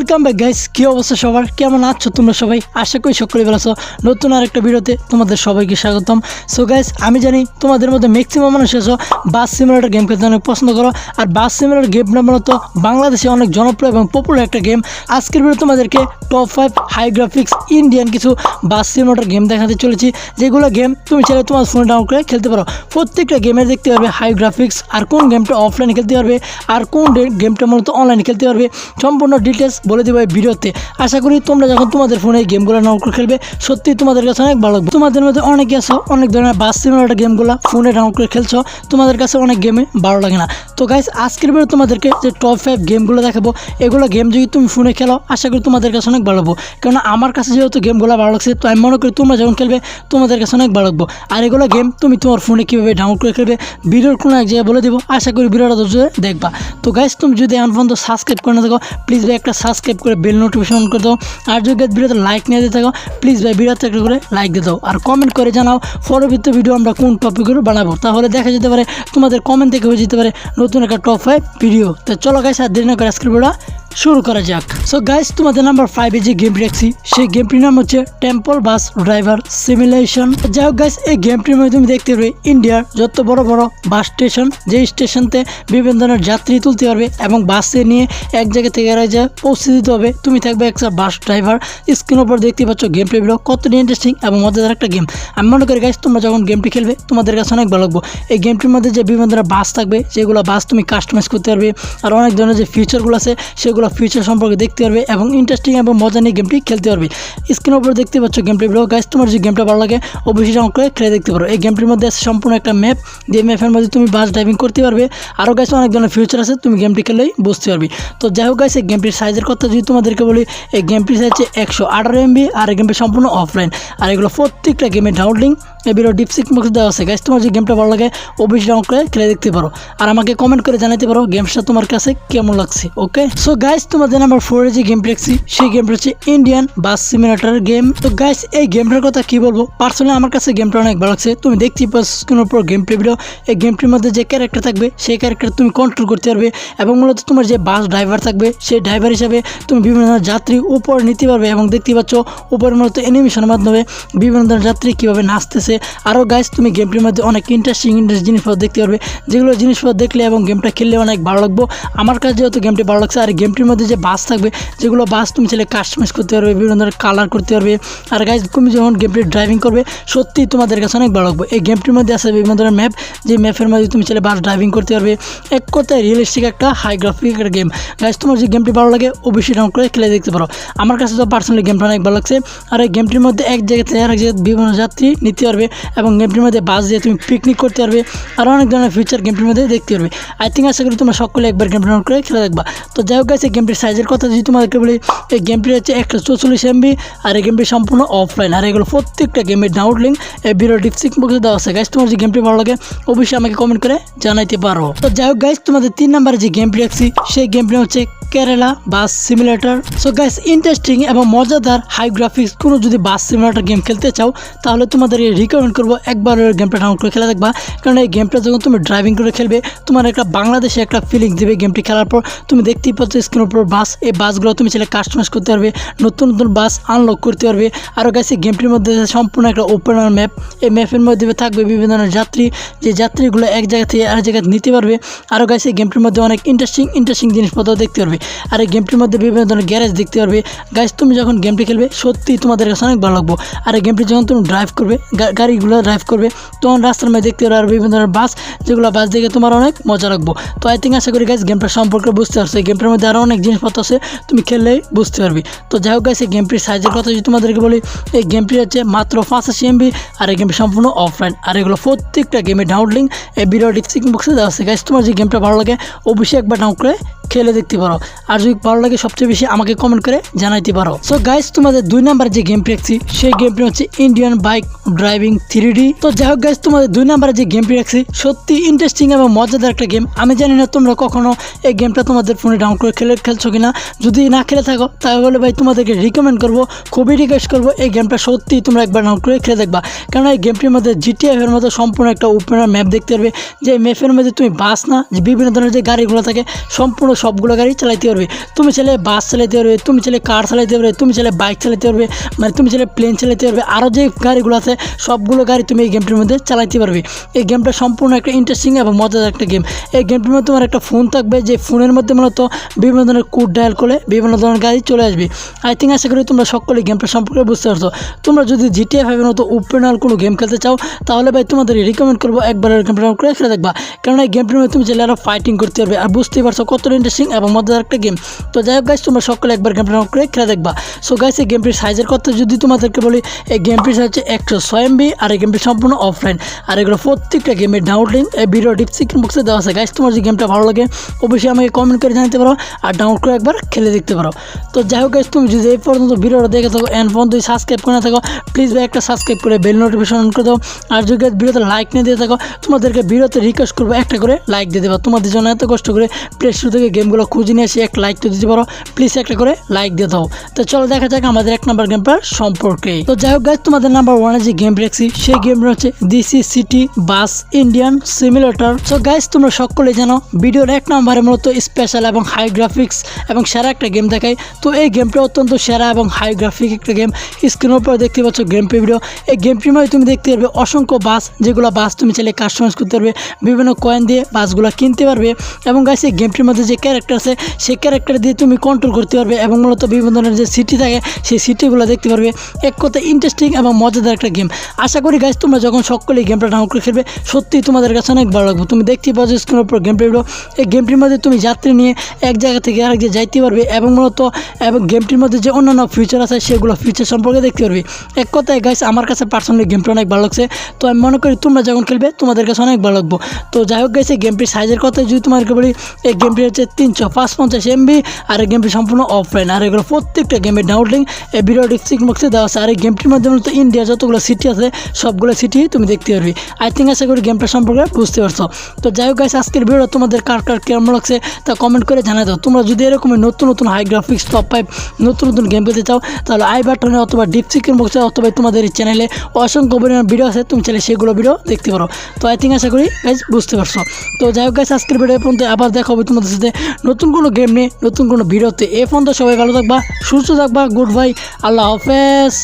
Welcome back guys কী অবস্থা সবার? কেমন আছো তোমরা সবাই? আশা করি সকলে ভালো নতুন আর একটা ভিডিওতে তোমাদের সবাইকে স্বাগতম। সো গাইস আমি জানি তোমাদের মধ্যে ম্যাক্সিমাম মানুষ আছো। বাস সিমুলেটার গেম খেলতে অনেক পছন্দ করো। আর বাস সিমুলেটার গেমটা মূলত বাংলাদেশে অনেক জনপ্রিয় এবং পপুলার একটা গেম আজকের ভিডিও তোমাদেরকে top five high graphics Indian কিছু বাস সিমুলেটার গেম দেখাতে চলেছি। যেগুলো গেম তুমি চাইলে তোমার ফোনে ডাউনলোড করে খেলতে পারো। প্রত্যেকটা গেমের দেখতে পারবে হাই গ্রাফিক্স আর কোন গেমটা অফলাইনে খেলতে পারবে। আর কোন গেমটা মূলত অনলাইনে খেলতে পারবে। সম্পূর্ণ ডিটেলস বলে দেবো ভিডিওতে। আশা করি তোমরা যখন তোমাদের ফোনে গেমগুলো ডাউনলোড করে খেলবে সত্যি তোমাদের কাছে অনেক ভালো তোমাদের মধ্যে অনেকে আছো, অনেক ধরনের বাস সিমুলেটার গেমগুলো ফোনে ডাউনলোড করে খেলছো, তোমাদের কাছে অনেক গেমে ভালো লাগে না। তো গাইস আজকের ভিডিও তোমাদেরকে যে টপ ফাইভ গেমগুলো দেখাবো, এগুলো গেম যদি তুমি ফোনে খেলো, আশা করি তোমাদের কাছে অনেক ভালো লাগবো। কারণ আমার কাছে যেহেতু গেমগুলো ভালো লাগছে, তো আমি মনে করি তোমরা যখন খেলবে, তোমাদের কাছে অনেক ভালো লাগবো। আর এগুলো গেম তুমি তোমার ফোনে কীভাবে ডাউনলোড করে খেলবে, ভিডিওর কোনো এক জায়গায় বলে দেবো। আশা করি ভিডিওটা দেখবা। তো গাইস তুমি যদি এখন পর্যন্ত সাবস্ক্রাইব করে না থাকো প্লিজ একটা সাবস্ক্রাইব করে বেল নোটিফিকেশন অন করে দাও। আর যদি ভিডিওতে লাইক নিয়ে দিতে থাকো প্লিজ ভাই ভিডিওতে একটা করে লাইক দিয়ে দাও। আর কমেন্ট করে জানাও, পরবর্তী ভিডিও আমরা কোন টপিকের বানাবো। তাহলে দেখা যেতে পারে, তোমাদের কমেন্ট থেকে হয়ে যেতে পারে নতুন একটা টপ ফাইভ ভিডিও তো চলো গাইস আর দেরি না করে আজকের ভিডিওটা শুরু করা যাক। সো গাইস তোমাদের নাম্বার ফাইভে যে গেমটি রাখছি সেই গেমটির নাম হচ্ছে টেম্পল বাস ড্রাইভার সিমুলেশন যাই হোক গাইস এই গেমটির মধ্যে তুমি দেখতে পারবে ইন্ডিয়ার যত বড় বড় বাস স্টেশন যে স্টেশনতে বিভিন্ন ধরনের যাত্রী তুলতে পারবে এবং বাসে নিয়ে এক জায়গা থেকে আরেক জায়গায় পৌঁছে দিতে হবে। তুমি থাকবে একটা বাস ড্রাইভার স্ক্রিনের উপর দেখতে পাচ্ছ গেম প্লে ভিডিও কতটা ইন্টারেস্টিং এবং মজাদার একটা গেম আমি মনে করি গাইস তোমরা যখন গেমটি খেলবে, তোমাদের কাছে অনেক ভালো লাগবে। এই গেমটির মধ্যে যে বিভিন্ন ধরনের বাস থাকবে, যেগুলো বাস তুমি কাস্টমাইজ করতে পারবে, আর অনেক ধরনের যে ফিচারগুলো আছে, সেগুলো ফিচার সম্পর্কে দেখতে পারবে এবং ইন্টারেস্টিং এবং মজা নিয়ে গেমটি খেলতে পারবে। স্ক্রিনের উপর দেখতে পাচ্ছ গেমটি ভিডিও গাইস তোমার যে গেমটা ভালো লাগে, অবশ্যই ডাউনলোড করে খেলে দেখতে পারো। এই গেমটির মধ্যে আছে সম্পূর্ণ একটা ম্যাপ যে ম্যাপের মধ্যে তুমি বাস ড্রাইভিং করতে পারবে। আরও গাইস অনেক ধরনের ফিউচার আছে, তুমি গেমটি খেলেই বুঝতে পারবে। তো যাই হোক গাইস এই গেমটির সাইজের কথা যদি তোমাদেরকে বলি, এই গেমটির সাইজ হচ্ছে একশো আঠারো এমবি আর এই গেমটি সম্পূর্ণ অফলাইন আর এগুলো প্রত্যেকটা গেমের ডাউনলোডিং এই ভিডিও ডিপসিক বক্সে দেওয়া আছে। গাইস তোমার যে গেমটা ভালো লাগে, অবশ্যই ডাউনলোড করে খেলে দেখতে পারো। আর আমাকে কমেন্ট করে জানাতে পারো গেমসটা তোমার কাছে কেমন লাগছে ওকে সো গাইস তোমাদের নাম্বার ফোরে যে গেমটি রাখছি সেই গেমটা হচ্ছে ইন্ডিয়ান বাস সিমিলেটার গেম তো গাইস এই গেমটার কথা কি বলব? পার্সোনালি আমার কাছে গেমটা অনেক ভালো লাগছে। তুমি দেখতেই পাচ্ছ স্ক্রিনের উপর গেম প্লে ভিডিও এই গেমটির মধ্যে যে ক্যারেক্টার থাকবে, সেই ক্যারেক্টার তুমি কন্ট্রোল করতে পারবে এবং মূলত তোমার যে বাস ড্রাইভার থাকবে, সেই ড্রাইভার হিসাবে তুমি বিভিন্ন ধরনের যাত্রী উপর নিতে পারবে এবং দেখতে পাচ্ছ উপরে মূলত অ্যানিমেশনের মাধ্যমে বিভিন্ন ধরনের যাত্রী কীভাবে নাচতেছে আরও গাইস তুমি গেমটির মধ্যে অনেক ইন্টারেস্টিং ইন্টারেস্ট জিনিসপত্র দেখতে পারবে। যেগুলো জিনিসপত্র দেখলে এবং গেমটা খেললে অনেক ভালো লাগবো। আমার কাছে যেহেতু গেমটি ভালো লাগছে, আর গেমটির মধ্যে যে বাস থাকবে, যেগুলো বাস তুমি চাইলে কাস্টমাইজ করতে পারবে, বিভিন্ন ধরনের কালার করতে পারবে। আর গাইস তুমি যখন গেমটি ড্রাইভিং করবে, সত্যিই তোমাদের কাছে অনেক ভালো লাগবে। এই গেমটির মধ্যে আছে বিভিন্ন ধরনের ম্যাপ যে ম্যাপের মধ্যে তুমি চাইলে বাস ড্রাইভিং করতে পারবে। এক কথায় রিয়েলিস্টিক একটা হাই গ্রাফিক একটা গেম গাইস তোমার যে গেমটি ভালো লাগে, অবশ্যই ডাউন করে খেলে দেখতে পারো। আমার কাছে তো পার্সোনালি গেমটা অনেক ভালো লাগছে। আর এই গেমটির মধ্যে এক জায়গা থেকে আরেক জায়গায় বিভিন্ন যাত্রী নিতে পারবে। এবং গেমটির মধ্যে বাস দিয়ে তুমি পিকনিক করতে পারবে আর অনেক ধরনের ফিচার গেমটির মধ্যে দেখতে পারবে। আই থিঙ্ক আশা করি তোমরা সকলে একবার গেমটি ডাউন করে খেলে দেখবা। তো যাই হোক গাইস এই গেমটির সাইজের কথা যদি তোমাদেরকে বলি, এই গেমটি হচ্ছে একশো চৌচল্লিশ এমবি আর এই গেমটি সম্পূর্ণ অফলাইন আর এগুলো প্রত্যেকটা গেমের ডাউনলোড লিঙ্ক এই ভিডিও ডিসক্রিপশন বক্সে দেওয়া আছে। গাইস তোমার যে গেমটি ভালো লাগে, অবশ্যই আমাকে কমেন্ট করে জানাইতে পারো। তো যাই হোক গাইস তোমাদের তিন নম্বরে যে গেমটি রাখছি সেই গেমটি হচ্ছে Kerala bus simulator so guys interesting এবং মজাদার হাই গ্রাফিক্স কোনো যদি বাস সিমুলেটর গেম খেলতে চাও, তাহলে তোমাদের রিকমেন্ড করব একবার গেমটা ডাউনলোড করে খেলে দেখবা। কারণ এই গেমটা যখন তুমি ড্রাইভিং করে খেলবে, তোমার একটা বাংলাদেশে একটা ফিলিং দেবে গেমটি খেলার পর। তুমি দেখতেই পাচ্ছ স্ক্রিনের উপর বাস এই বাসগুলো তুমি ছেলে কাস্টমাইজ করতে পারবে, নতুন নতুন বাস আনলক করতে পারবে। আরও গাইছে গেমটির মধ্যে সম্পূর্ণ একটা ওপেনার ম্যাপ এই ম্যাপের মধ্যে থাকবে বিভিন্ন ধরনের যাত্রী। যে যাত্রীগুলো এক জায়গা থেকে আরেক জায়গায় নিতে পারবে। আরও গাইছে গেমটির মধ্যে অনেক ইন্টারেস্টিং ইন্টারেস্টিং জিনিসপত্র দেখতে পারবে। আর এই গেমটির মধ্যে বিভিন্ন ধরনের গ্যারেজ দেখতে পারবে। গাইস তুমি যখন গেমটি খেলবে সত্যি তোমাদের কাছে অনেক ভালো লাগবো। আর এই গেমটি যখন তুমি ড্রাইভ করবে গাড়িগুলো ড্রাইভ করবে, তখন রাস্তার মধ্যে দেখতে পারবে আর বিভিন্ন ধরনের বাস যেগুলো বাস দেখে তোমার অনেক মজা লাগবো। তো আই থিঙ্ক আশা করি গাইস গেমটা সম্পর্কে বুঝতে পারছ। এই গেমটার মধ্যে আরও অনেক জিনিসপত্র আছে, তুমি খেললেই বুঝতে পারবি। তো যাই হোক গাইস এই গেমটির সাইজের কথা যদি তোমাদেরকে বলি, এই গেমটি হচ্ছে মাত্র পঁচাশি এমবি আর এই গেমটি সম্পূর্ণ অফলাইন আর এগুলো প্রত্যেকটা গেমের ডাউনলিং এই ভিডিও ডিসক্রিপশন বক্সে দেওয়া আছে। গাইস তোমার যে গেমটা ভালো লাগে, অবশ্যই একবার ডাউনলোড করে খেলে দেখতে পারো। আর যদি ভালো লাগে সবচেয়ে বেশি আমাকে কমেন্ট করে জানাইতে পারো। সো গাইস তোমাদের দুই নাম্বার যে গেমটি রাখছি সেই গেমটি হচ্ছে ইন্ডিয়ান বাইক ড্রাইভিং থ্রি তো যাই হোক গাইস তোমাদের দুই নাম্বারে যে গেমটি রাখছি সত্যি ইন্টারেস্টিং এবং মজাদার একটা গেম আমি জানি না তোমরা কখনো এই গেমটা তোমাদের ফোনে ডাউনলোড করে খেলে খেলছো কিনা। যদি না খেলে থাকো, তাহলে ভাই তোমাদেরকে রিকমেন্ড করব, খুবই রিকোয়েস্ট করব এই গেমটা সত্যি তোমরা একবার ডাউনলোড করে খেলে দেখবা। কারণ এই গেমটির মধ্যে জিটিএফ এর মধ্যে সম্পূর্ণ একটা ওপেনার ম্যাপ দেখতে পারবে। যে ম্যাপের মধ্যে তুমি বাস না বিভিন্ন ধরনের যে গাড়িগুলো থাকে, সম্পূর্ণ সবগুলো গাড়ি চালাইতে পারবে। তুমি চাইলে বাস চালাইতে পারবে, তুমি চাইলে কার চালাইতে পারবে, তুমি চাইলে বাইক চালাইতে পারবে মানে তুমি চাইলে প্লেন চালাইতে পারবে। আরও যে গাড়িগুলো আছে, সবগুলো গাড়ি তুমি এই গেমটির মধ্যে চালাইতে পারবে। এই গেমটা সম্পূর্ণ একটা ইন্টারেস্টিং এবং মজাদার একটা গেম এই গেমটির মধ্যে তোমার একটা ফোন থাকবে, যে ফোনের মধ্যে মূলত বিভিন্ন ধরনের কোড ডায়াল করলে বিভিন্ন ধরনের গাড়ি চলে আসবে। আই থিঙ্ক আশা করি তোমরা সকলে গেমটা সম্পর্কে বুঝতে পারছ। তোমরা যদি জিটিএ ফাইভের মতো ওপেনাল কোনো গেম খেলতে চাও, তাহলে ভাই তোমাদের রিকমেন্ড করব একবার গেমটা করে খেলে দেখবা। কারণ এই গেমটির মধ্যে তুমি চাইলে আরও ফাইটিং করতে পারবে। আর বুঝতেই পারছ কতটা ইন্টারেস্টিং এবং মজাদার একটা গেম তো যাই হোক গাইস তোমরা সকলে একবার গেমটা ডাউনলোড করে খেলে দেখবা। সো গাইস এই গেমটির সাইজের কথা যদি তোমাদেরকে বলি, এই গেমটির হচ্ছে একশো ছয় এমবি আর এই গেমটি সম্পূর্ণ অফলাইন আর এগুলো প্রত্যেকটা গেমের ডাউনলোড লিঙ্ক এই ভিডিও ডিসক্রিপশন বক্সে দেওয়া আছে। গাইস তোমার যে গেমটা ভালো লাগে, অবশ্যই আমাকে কমেন্ট করে জানাতে পারো আর ডাউনলোড করে একবার খেলে দেখতে পারো। তো যাই হোক গাইস তুমি যদি এই পর্যন্ত ভিডিওটা দেখে থাকো এন পর্যন্ত সাবস্ক্রাইব করে না থাকো প্লিজ ভাই একটা সাবস্ক্রাইব করে বেল নোটিফিকেশন অন করে দাও। আর যদি ভিডিওতে লাইক নিয়ে দিয়ে থাকো, তোমাদেরকে ভিডিওতে রিকোয়েস্ট করব একটা করে লাইক দিয়ে দেবো। তোমাদের জন্য এত কষ্ট করে প্লে স্টোর থেকে গেমগুলো খুঁজে নিয়ে এসে একটা লাইক তো দিতে পারো। প্লিজ একটা করে লাইক দিয়ে দাও। তো চলো দেখা যাক আমাদের এক নাম্বার গেমটার সম্পর্কে। তো যাই হোক গাইজ তোমাদের নাম্বার ওয়ানে যে গেম রেখেছি সেই গেমটা হচ্ছে দিসি city bus Indian simulator so guys তোমরা সকলেই জানো ভিডিওর এক নম্বরে মূলত স্পেশাল এবং হাই গ্রাফিক্স এবং সেরা একটা গেম দেখায়। তো এই গেমটা অত্যন্ত সেরা এবং হাই গ্রাফিক একটা গেম স্ক্রিনের উপর দেখতে পাচ্ছ গেম পে ভিডিও এই গেমটির মধ্যে তুমি দেখতে পারবে অসংখ্য বাস যেগুলো বাস তুমি চাইলে কাস্টমাইজ করতে পারবে। বিভিন্ন কয়েন দিয়ে বাসগুলো কিনতে পারবে। এবং গাইস এই গেমটির মধ্যে যে ক্যারেক্টার আছে, সেই ক্যারেক্টার দিয়ে তুমি কন্ট্রোল করতে পারবে এবং মূলত বিভিন্ন ধরনের যে সিটি থাকে, সেই সিটিগুলো দেখতে পারবে। এক কথা ইন্টারেস্টিং এবং মজাদার একটা গেম আশা করি গাইস তোমরা যখন সকলেই গেমটা ডাউনলোড করে খেলবে, সত্যিই তোমাদের কাছে অনেক ভালো লাগবে। তুমি দেখতেই পাচ্ছ স্ক্রিনের উপর গেম ভিডিও এই গেমটির মধ্যে তুমি যাত্রী নিয়ে এক জায়গা থেকে আরেক জায়গায় যাইতে পারবে এবং মূলত এবং গেমটির মধ্যে যে অন্যান্য ফিচার আছে, সেগুলো ফিচার সম্পর্কে দেখতে পারবে। এক কথায় গাইস আমার কাছে পার্সোনালি গেমটা অনেক ভালো লাগছে। তো আমি মনে করি তোমরা যখন খেলবে, তোমাদের কাছে অনেক ভালো লাগবো। তো যাই হোক গাইস এই গেমটির সাইজের কথা যদি তোমাকে বলি, এই গেমটি হচ্ছে তিনশো পাঁচ পঞ্চাশ এমবি আর এই গেমটি সম্পূর্ণ অফলাইন আর এগুলো প্রত্যেকটা গেমের ডাউনলোডিং এই ভিডিও ডিসক্রিপশন বক্সে দেওয়া আছে। আর এই গেমটির মাধ্যমে তো ইন্ডিয়া যতগুলো সিটি আছে, সবগুলো সিটি তুমি দেখতে পারবে। আই থিঙ্ক আশা করি গেমটা সম্পর্কে বুঝতে পারছ। তো যাই হোক গাইস আজকের ভিডিও তোমাদের কার কার কেমন লাগছে তা কমেন্ট করে জানাই দাও। তোমরা যদি এরকমই নতুন নতুন হাই গ্রাফিক্স টপ ফাইভ নতুন নতুন গেম পেতে চাও, তাহলে আই বাটনে অথবা ডিপসিকের বক্সে অথবা তোমাদের এই চ্যানেলে অসংখ্য পরিমাণ ভিডিও আছে, তুমি চাইলে সেগুলো ভিডিও দেখতে পারো। তো আই থিঙ্ক আশা করি গাইজ বুঝতে পারছ। তো যাই হোক গাইস আজকের ভিডিও পর্যন্ত আবার দেখা হবে তোমাদের সাথে নতুন কোনো গেম নিয়ে, নতুন কোনো ভিডিওতে এ পর্যন্ত সবাই ভালো থাকবা, সুস্থ থাকবা গুড বাই আল্লাহ হাফেজ।